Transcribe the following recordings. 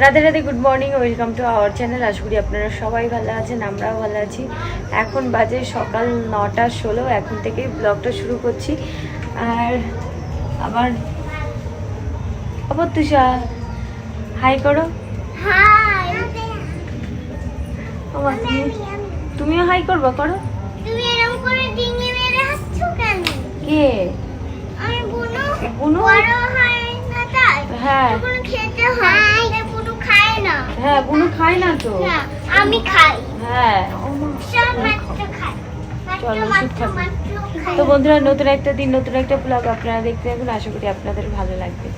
Radhe Radhe good morning welcome to our channel আশা করি আপনারা সবাই ভালো আছেন আমরাও ভালো আছি। এখন বাজে সকাল নটা ষোলো এখন থেকে ব্লগটা শুরু করছি। আর আমার অবত্যুষা হাই করো। হাই আমার তুমি- তুমিও হাই করব করো। কে? হয় না। হ্যাঁ হয় বুনু খায় না হ্যাঁ বুনু খায়। না তো না আমি খাই হ্যাঁ তো বন্ধুরা নতুন একটা দিন নতুন একটা ব্লগ আপনারা দেখতে থাকুন। আশা করি আপনাদের ভালো লাগবে।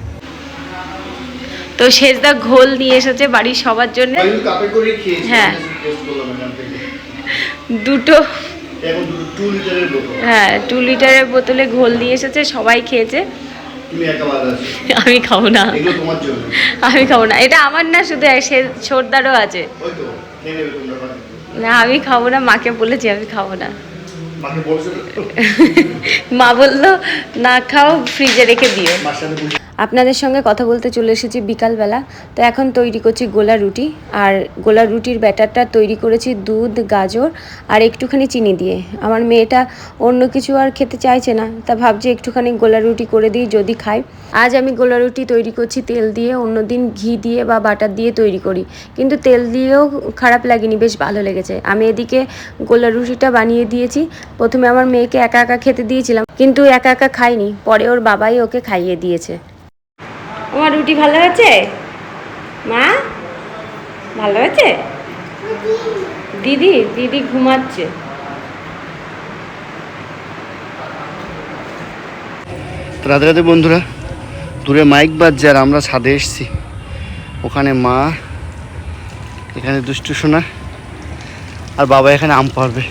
তো শেষদা ঘোল নিয়ে এসেছে বাড়ির সবার জন্য। হ্যাঁ। দুটো। হ্যাঁ টু লিটারের বোতলে ঘোল নিয়ে এসেছে। সবাই খেয়েছে। তুমি একা বাদ আছো। আমি খাব না। এগুলো তোমার জন্য। আমি খাব না। এটা আমার না শুধু সে ছোটদারও আছে। ওই তো খেয়ে নেবে তোমরা না আমি খাব না। মাকে বলেছি আমি খাব না? মা বলল না খাও ফ্রিজে রেখে দিও। আপনাদের সঙ্গে কথা বলতে চলে এসেছি বিকালবেলা। তো এখন তৈরি করছি গোলা রুটি, আর গোলা রুটির ব্যাটারটা তৈরি করেছি দুধ, গাজর, আর একটুখানি চিনি দিয়ে। আমার মেয়েটা অন্য কিছু আর খেতে চাইছে না, তা ভাবছি একটুখানি গোলা রুটি করে দিই যদি খাই আজ আমি গোলা রুটি তৈরি করছি তেল দিয়ে অন্যদিন ঘি দিয়ে বা বাটার দিয়ে তৈরি করি। কিন্তু তেল দিয়েও খারাপ লাগেনি, বেশ ভালো লেগেছে। আমি এদিকে গোলা রুটিটা বানিয়ে দিয়েছি। প্রথমে আমার মেয়েকে একা একা খেতে দিয়েছিলাম, কিন্তু একা একা খাইনি, পরে ওর বাবাই ওকে খাইয়ে দিয়েছে। আমার রুটি ভালো হয়েছে? মা, ভালো হয়েছে? দিদি দিদি ঘুমাচ্ছে। রাতে রাতে বন্ধুরা, দূরে মাইক বাজছে আর আমরা ছাদে এসেছি। ওখানে মা, এখানে দুষ্টু সোনা আর বাবা এখানে আম পারবে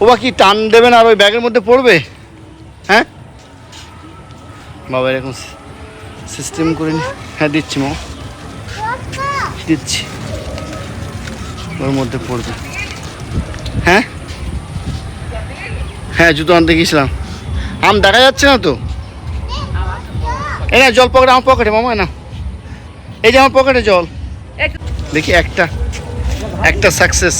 ও বা কি টান দেবে না আর ওই ব্যাগের মধ্যে পড়বে? হ্যাঁ? বাবা এরকম সিস্টেম করে হ্যাঁ দিচ্ছি, মা। দিচ্ছি। ওর মধ্যে পড়বে। হ্যাঁ? হ্যাঁ জুতো আনতে গিয়েছিলাম। আম দেখা যাচ্ছে না তো? এই না, জল পকেটে, আমার পকেটে, মামা, না। এই যে আমার পকেটে জল। দেখি একটা। একটা সাকসেস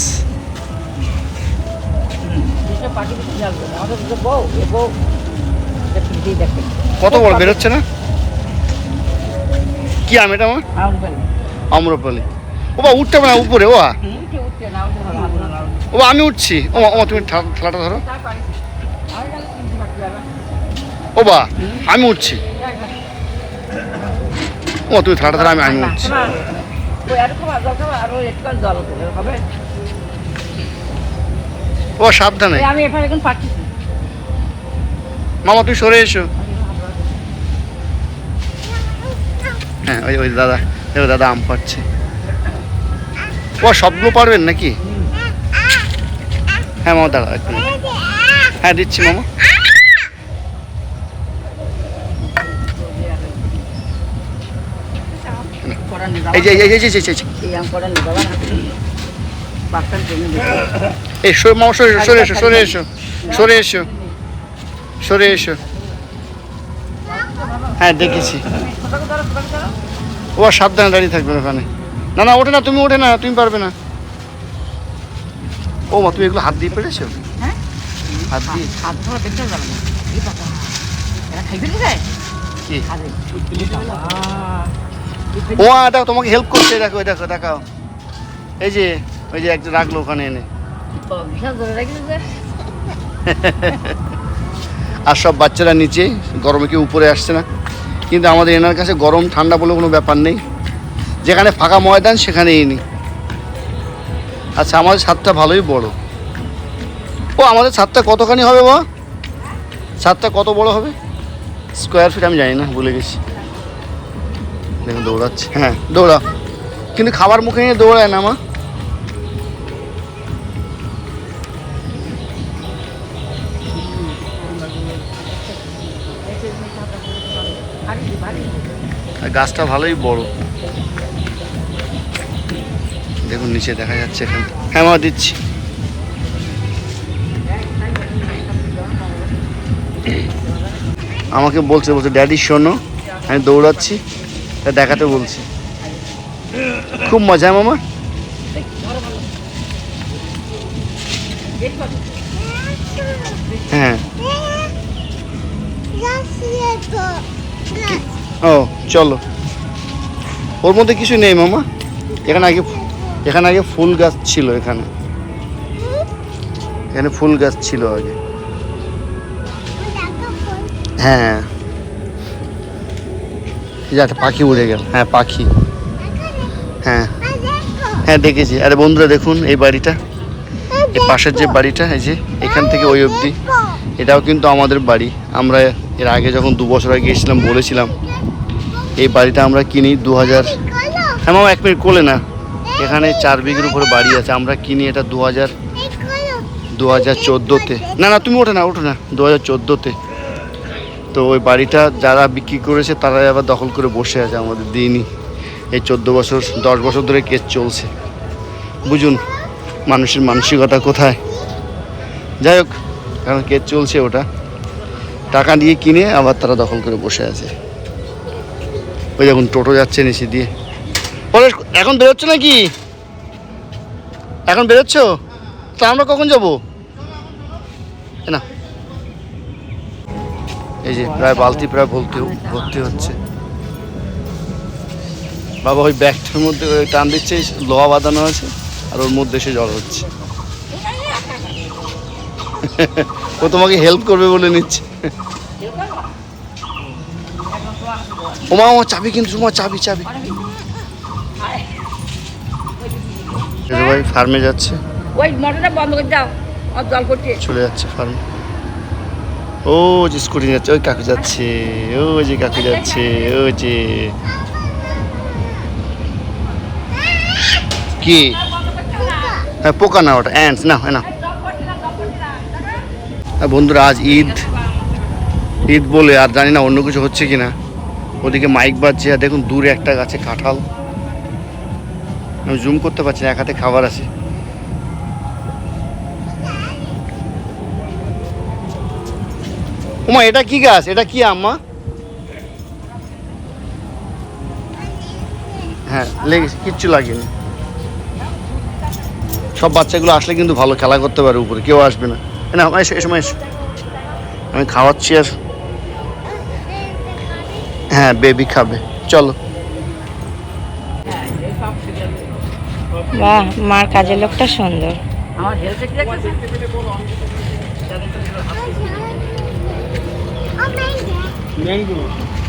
কত বড়, বেরোচ্ছে না? কি আম এটা আমার আম্রপালি। ও বা উঠতে না উপরে ও ও আমি উঠছি। ও ও তুমি ঠেলাটা ধরো। ও বা আমি উঠছি। ও তুমি ঠেলাটা ধরো আমি আমি উঠছি। ও সাবধানে। আমি এখন মামা তুই সরে এসো। হ্যাঁ ওই ওই দাদা দেখো দাদা আম পাচ্ছে ও সবগুলো পারবেন নাকি হ্যাঁ মামা দাঁড়া একটু হ্যাঁ দিচ্ছি মামা এই যে এই যে এই যে এই সরে মামা সরে এসো সরে এসো সরে এসো সরে এসো সরে এসো হ্যাঁ দেখেছি। ও সাবধানে দাঁড়িয়ে থাকবে ওখানে। না না ওঠে না তুমি ওঠে না তুমি পারবে না। ও মা তুমি এগুলো হাত দিয়ে পেরেছ? হ্যাঁ? হাত দিয়ে? হাত ধরা দেখতে যাবে না এই বাবা এরা খাইবে কি? রে কি ও মা, দেখো তোমাকে হেল্প করছে দেখো এই দেখো দেখাও। এই যে ওই যে একটা রাখল ওখানে এনে। আর সব বাচ্চারা নিচে গরমে কেউ উপরে আসছে না। কিন্তু আমাদের এনার কাছে গরম, ঠান্ডা বলে কোনো ব্যাপার নেই। যেখানে ফাঁকা ময়দান, সেখানেই নি আচ্ছা আমাদের ছাদটা ভালোই বড়। ও, আমাদের ছাদটা কতখানি হবে বা ছাদটা কত বড় হবে? স্কোয়ার ফিট আমি জানি না, ভুলে গেছি। দেখুন, দৌড়াচ্ছে। হ্যাঁ দৌড়া। কিন্তু খাবার মুখে নিয়ে দৌড়ায় না, মা। গাছটা ভালোই বড়। দেখুন, নিচে দেখা যাচ্ছে এখানে হ্যাঁ মা, দিচ্ছি। আমাকে বলছে বলছে ড্যাডি শোনো, আমি দৌড়াচ্ছি। তা দেখাতে বলছি। খুব মজা মামা? হ্যাঁ। ও, চলো। ওর মধ্যে কিছু নেই, মামা। এখানে আগে এখানে আগে ফুল গাছ ছিল এখানে। এখানে ফুল গাছ ছিল আগে। হ্যাঁ। একটা পাখি উড়ে গেল। হ্যাঁ পাখি। হ্যাঁ। হ্যাঁ দেখেছি আরে বন্ধুরা, দেখুন এই বাড়িটা। এই পাশের যে বাড়িটা, এই যে, এখান থেকে ওই অবধি। এটাও কিন্তু আমাদের বাড়ি। আমরা এর আগে যখন দু বছর আগে গিয়েছিলাম, বলেছিলাম এই বাড়িটা আমরা কিনি দু হাজার হ্যাঁ মামা, এক মিনিট কোলে না। এখানে চার বিঘের উপরে বাড়ি আছে, আমরা কিনি এটা দু হাজার দু হাজার চোদ্দোতে। না না, তুমি ওঠো না ওঠো না দু হাজার চোদ্দোতে। তো ওই বাড়িটা যারা বিক্রি করেছে, তারাই আবার দখল করে বসে আছে আমাদের দিনই। এই চোদ্দ বছর, দশ বছর ধরে কেস চলছে। বুঝুন, মানুষের মানসিকতা কোথায়? যাই হোক, এখন কেস চলছে ওটা। টাকা দিয়ে কিনে আবার তারা দখল করে বসে আছে। ওই যখন টোটো যাচ্ছে নিচে দিয়ে। বলে এখন বেরোচ্ছ নাকি? এখন বেরোচ্ছ? তা আমরা কখন যাব? না। এই যে প্রায় বালতি প্রায় ভর্তি ভর্তি হচ্ছে। বাবা ওই ব্যাগটার মধ্যে টান দিচ্ছে লোহা বাঁধানো আছে, আর ওর মধ্যে সে জল হচ্ছে। ও তোমাকে হেল্প করবে বলে নিচ্ছে। ওমা ও চাবি কিন্তু তোমার চাবি চাবি। ভাই ফার্মে যাচ্ছে। ওই মোটরটা বন্ধ করে দাও আর জল করছে চলে যাচ্ছে ফার্মে ও যে স্কুটি যাচ্ছে ওই কাকু যাচ্ছে ও যে কাকু যাচ্ছে ও যে। কি? হ্যাঁ পোকা না ওটা অ্যান্টস না হয় না বন্ধুরা আজ ঈদ। ঈদ বলে আর জানি না অন্য কিছু হচ্ছে কি না ওদিকে মাইক বাজছে আর দেখুন দূরে একটা গাছে কাঁঠাল। আমি জুম করতে পারছি না, এক হাতে খাবার আছে। ওমা, এটা কি গাছ? এটা কি আম্মা হ্যাঁ লেগেছে, কিচ্ছু লাগেনি। সব বাচ্চাগুলো আসলে কিন্তু ভালো খেলা করতে পারে উপরে, কেউ আসবে না। না এসো এসো এসো। আমি খাওয়াচ্ছি আর হ্যাঁ বেবি খাবে। চলো। বাহ মার কাজের লোকটা সুন্দর। আমার হেলথে কি ম্যাঙ্গো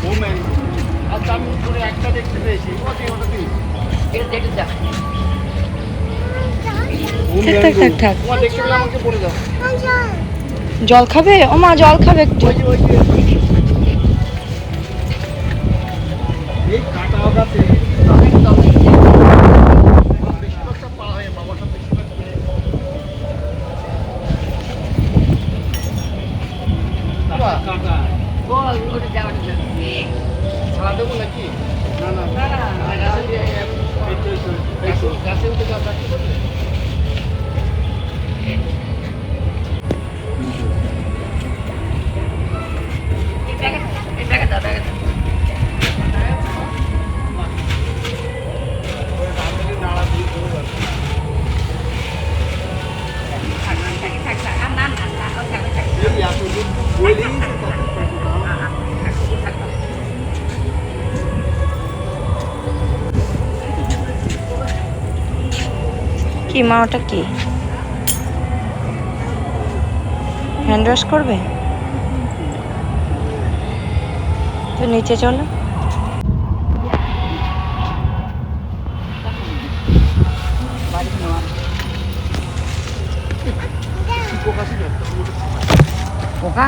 ও ম্যাঙ্গো আচ্ছা আমি উপরে একটা দেখতে পেয়েছি। এটা দেখে যা। থাক থাক থাক থাক। তোমার দেখতে পেলে আমাকে বলে দাও জল খাবে? ও মা জল খাবে একটু। না না এই তো, গাছে উঠে যাওয়া কি মা ওটা কি? হ্যান্ড ওয়াশ করবে? তো নিচে চলো। পোকা?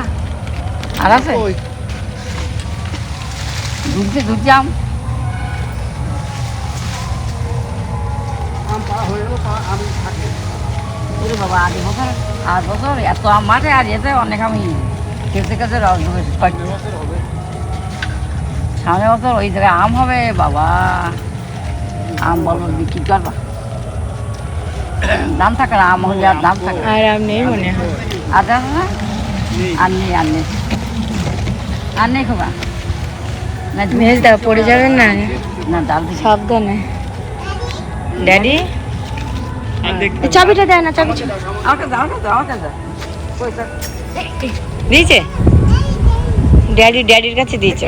আর আছে? ওই। ঢুকছে ঢুকছে আম। আম আমি থাকে। ওরে বাবা বছর আট বছর এত আম মাঠে আর এতে অনেক আমি কেসে কেসে সামনে বছর ওই জায়গায় আম হবে বাবা। আম বলব বিক্রি করবা। দাম থাকে না আম হলে আর দাম থাকে। আর আর নেই মনে হয়। আর দাম না? আর নেই আর নেই। আর নেই খোকা? না ভেজ দাও পড়ে যাবে না। না ডাল দিছি সাবধানে। ড্যাডি? চাবিটা দেয় না চাবি আমাকে দাও আমাকে দাও আমাকে দাও। দিয়েছে? ড্যাডি ড্যাডির কাছে দিয়েছে।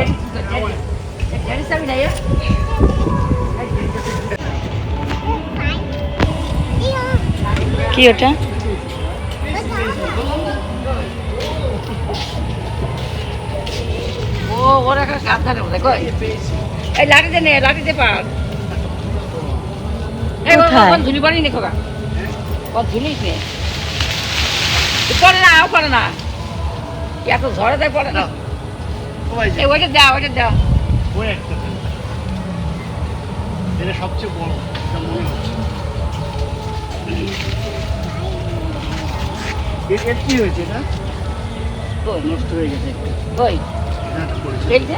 কি ওটা? ও ওর একটা কাজ ধরে এই লাঠিতে নে নে তুই পড়ে না ও পড়ে না। এত ঝড়ে তাই পড়ে না? ওইটা দাও ওইটা দাও। ওই একটা এটা সবচেয়ে বড় মনে হচ্ছে। এর কি হয়েছে এটা? নষ্ট হয়ে গেছে কই? এটা পড়েছে।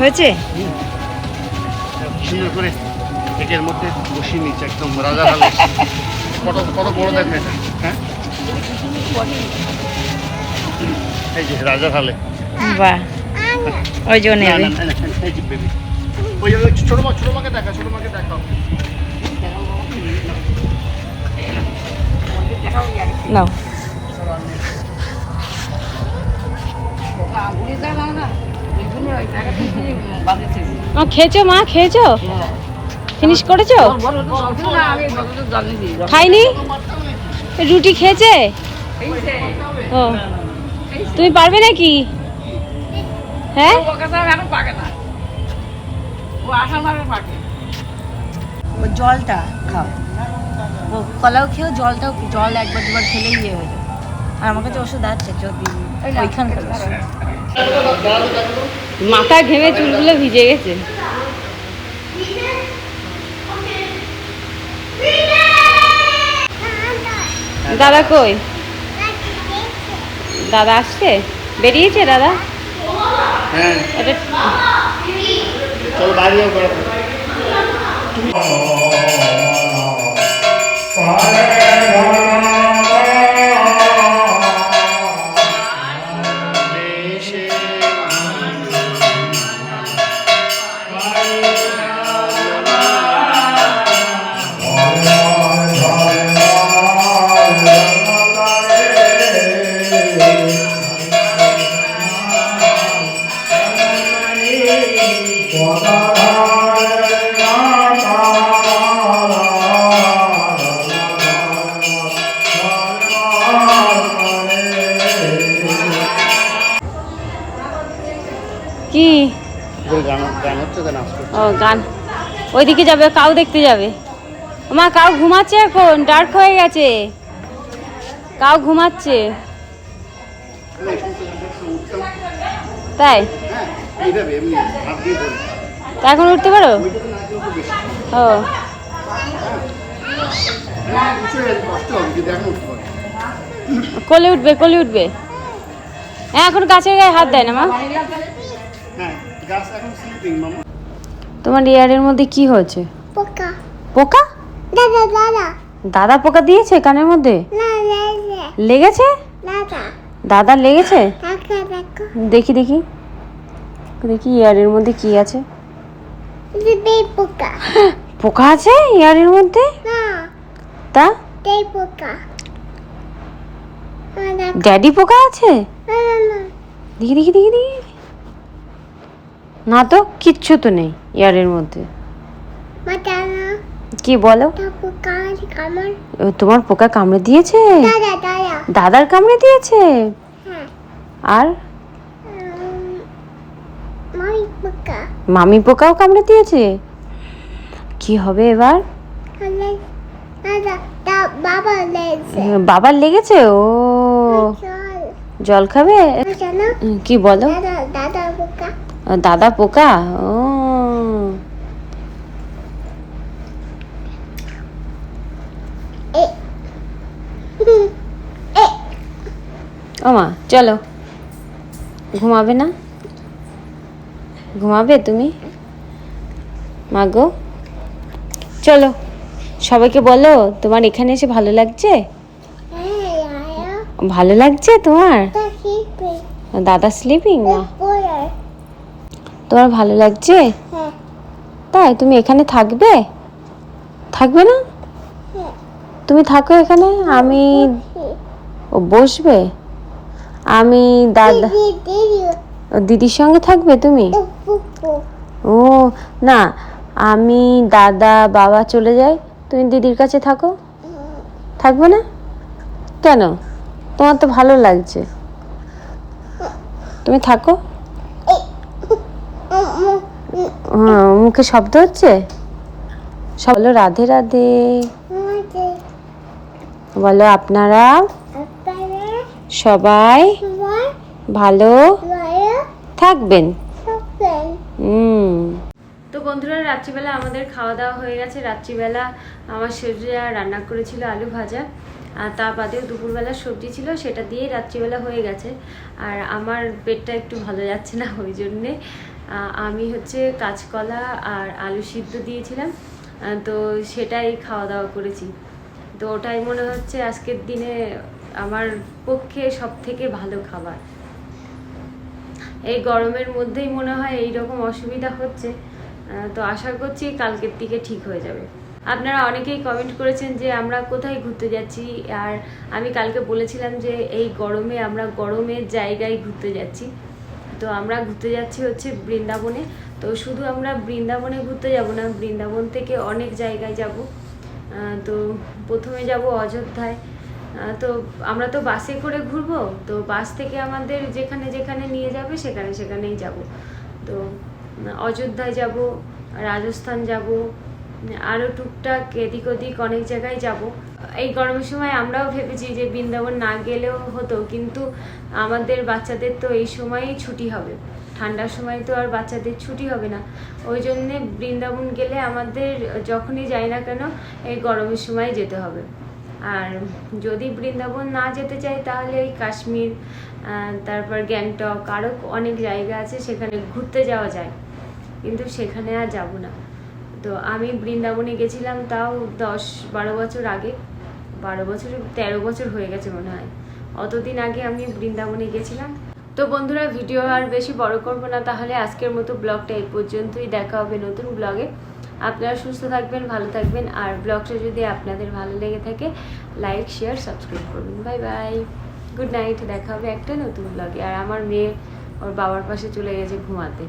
হয়েছে? সুন্দর করে একের মধ্যে বসিয়ে নিচ্ছে একদম রাজা কত কত বড় দেখে হ্যাঁ? এই যে রাজার হালে। বাহ ওই জন্য ওই ছোট মা ছোট মাকে দেখা ছোট মাকে দেখা। নাও। খেয়েছো মা? খেয়েছো? ফিনিশ করেছ? খাইনি? রুটি খেয়েছে? ও, তুমি পারবে নাকি? হ্যাঁ? জলটা খাও। ও, কলাও খেয়েও জলটাও জল একবার দুবার খেলেই ইয়ে হয়ে যায় আর আমার কাছে ওষুধ আছে যদি ওইখানকার। মাথা ঘেমে চুলগুলো ভিজে গেছে। দাদা কই? দাদা আসছে? বেরিয়েছে দাদা? হ্যাঁ। এটা চলো বাইরে যাও কি? ও গান। ওইদিকে যাবে কাউ দেখতে যাবে। মা কাউ ঘুমাচ্ছে এখন ডার্ক হয়ে গেছে। কাউ ঘুমাচ্ছে। তাই? এইভাবে এমনি হাত দিয়ে ধরে এখন উঠতে পারো? ও। হ্যাঁ কোলে উঠবে কোলে উঠবে। হ্যাঁ এখন গাছের গায়ে হাত দেয় না মা। হ্যাঁ গাছ এখন স্লিপিং মামা। তোমার ইয়ারের মধ্যে কি হয়েছে? পোকা। পোকা? দাদা দাদা। দাদা পোকা দিয়েছে কানের মধ্যে? লেগেছে। দাদা। দাদা লেগেছে? দেখি দেখো। দেখি ইয়ারের মধ্যে কি আছে? পোকা। পোকা আছে ইয়ারের মধ্যে? তা? পোকা। ড্যাডি পোকা আছে? দেখি দেখি দেখি দেখি না তো কিচ্ছু তো নেই ইয়ারের মধ্যে। কি বলো? তোমার পোকা কামড়ে দিয়েছে? দাদা দাদা। দাদার কামড়ে দিয়েছে? হ্যাঁ। আর উম, মামি পোকা মামি পোকাও কামড়ে দিয়েছে? কি হবে এবার? বাবার লেগেছে? ও। জল খাবে? কি বলো? দাদা পোকা। ও মা চলো। ঘুমাবে না? ঘুমাবে তুমি? মা গো, চলো, সবাইকে বলো, তোমার এখানে এসে ভালো লাগছে? ভালো লাগছে তোমার? দাদা স্লিপিং না তোমার ভালো লাগছে? তাই, তুমি এখানে থাকবে? থাকবে না? তুমি থাকো এখানে, আমি ও বসবে? আমি দাদা দিদির সঙ্গে থাকবে তুমি? ও না আমি দাদা বাবা চলে যাই তুমি দিদির কাছে থাকো। থাকবে না? কেন? তোমার তো ভালো লাগছে। তুমি থাকো। হ্যাঁ, মুখে শব্দ হচ্ছে? সব বলো রাধে রাধে। বলো আপনারা সবাই ভালো থাকবেন? হুম। তো বন্ধুরা রাত্রিবেলা আমাদের খাওয়া দাওয়া হয়ে গেছে। রাত্রিবেলা আমার সেজা রান্না করেছিল আলু ভাজা আর তা বাদেও দুপুরবেলা সবজি ছিল সেটা দিয়েই রাত্রিবেলা হয়ে গেছে। আর আমার পেটটা একটু ভালো যাচ্ছে না ওই জন্যে আমি হচ্ছে কাঁচকলা আর আলু সিদ্ধ দিয়েছিলাম তো সেটাই খাওয়া দাওয়া করেছি। তো ওটাই মনে হচ্ছে আজকের দিনে আমার পক্ষে সব থেকে ভালো খাবার। এই গরমের মধ্যেই মনে হয় এই রকম অসুবিধা হচ্ছে। তো আশা করছি কালকের দিকে ঠিক হয়ে যাবে। আপনারা অনেকেই কমেন্ট করেছেন যে আমরা কোথায় ঘুরতে যাচ্ছি, আর আমি কালকে বলেছিলাম যে এই গরমে আমরা গরমের জায়গায় ঘুরতে যাচ্ছি। তো আমরা ঘুরতে যাচ্ছি হচ্ছে বৃন্দাবনে। তো শুধু আমরা বৃন্দাবনে ঘুরতে যাব না, বৃন্দাবন থেকে অনেক জায়গায় যাব। তো প্রথমে যাব অযোধ্যায়। তো আমরা তো বাসে করে ঘুরবো, তো বাস থেকে আমাদের যেখানে যেখানে নিয়ে যাবে সেখানে সেখানেই যাব। তো অযোধ্যায় যাব, রাজস্থান যাব আরও টুকটাক এদিক ওদিক অনেক জায়গায় যাব। এই গরমের সময় আমরাও ভেবেছি যে বৃন্দাবন না গেলেও হতো, কিন্তু আমাদের বাচ্চাদের তো এই সময়ই ছুটি হবে। ঠান্ডার সময় তো আর বাচ্চাদের ছুটি হবে না। ওই জন্যে বৃন্দাবন গেলে আমাদের যখনই যাই না কেন, এই গরমের সময় যেতে হবে। আর যদি বৃন্দাবন না যেতে চাই, তাহলে এই কাশ্মীর তারপর গ্যাংটক আরও অনেক জায়গা আছে সেখানে ঘুরতে যাওয়া যায়। কিন্তু সেখানে আর যাব না। তো আমি বৃন্দাবনে গেছিলাম তাও দশ বারো বছর আগে। বারো বছর, তেরো বছর হয়ে গেছে মনে হয়। অতদিন আগে আমি বৃন্দাবনে গেছিলাম। তো বন্ধুরা, ভিডিও আর বেশি বড় করব না। তাহলে আজকের মতো ব্লগটা এই পর্যন্তই। দেখা হবে নতুন ব্লগে। আপনারা সুস্থ থাকবেন, ভালো থাকবেন। আর ব্লগটা যদি আপনাদের ভালো লেগে থাকে লাইক শেয়ার সাবস্ক্রাইব করবেন। বাই বাই গুড নাইট দেখা হবে একটা নতুন ব্লগে আর আমার মেয়ে ওর বাবার পাশে চলে গেছে ঘুমাতে।